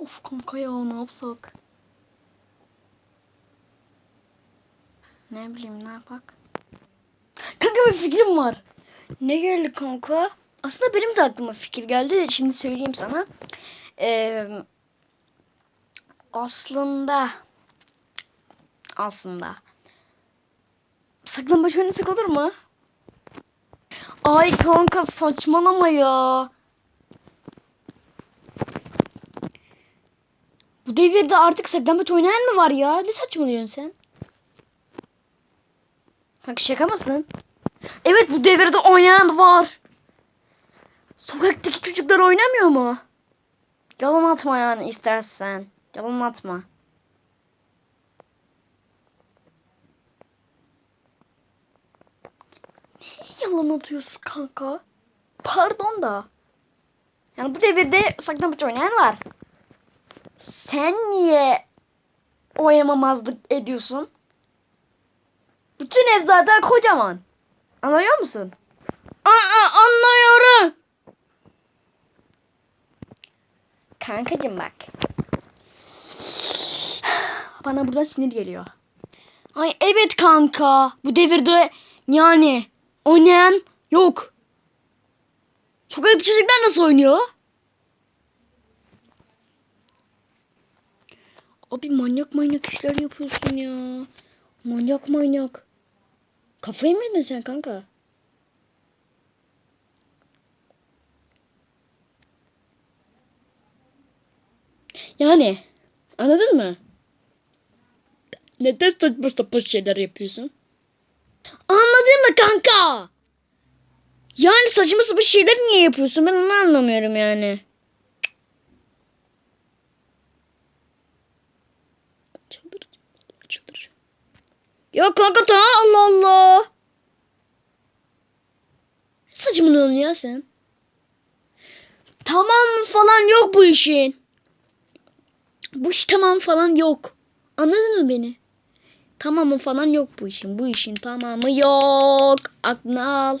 Of kanka ya ne yapsak? Ne bileyim ne yapak? Kanka bir fikrim var. Ne geldi kanka? Aslında benim de aklıma fikir geldi de şimdi söyleyeyim sana. Ee, aslında aslında saklambaç oynasak olur mu? Ay kanka saçmalama ya. Bu devirde artık saklambaç oynayan mı var ya? Ne saçmalıyorsun sen? Kanka şaka mısın? Evet bu devirde oynayan var. Sokaktaki çocuklar oynamıyor mu? Yalan atma yani istersen. Yalan atma. Niye yalan atıyorsun kanka? Pardon da. Yani bu devirde saklambaç oynayan var. Sen niye oynamamazlık ediyorsun? Bütün ev zaten kocaman. Anlıyor musun? Aa, anlıyorum. Kankacım bak. Bana buradan sinir geliyor. Ay evet kanka. Bu devirde yani oynayan yok. Sokakta çocuklar nasıl oynuyor? Abi manyak manyak işler yapıyorsun ya. Manyak manyak. Kafayı mı yedin sen kanka? Yani anladın mı? Neden saçma sapan şeyler yapıyorsun? Anladın mı kanka? Yani saçma sapan şeyler niye yapıyorsun? Ben onu anlamıyorum yani. Ya kanka tamam Allah Allah. Saçmalıyorsun ya sen. Tamam falan yok bu işin. Bu iş tamam falan yok. Anladın mı beni? Tamamı falan yok bu işin. Bu işin tamamı yok. Aklını al.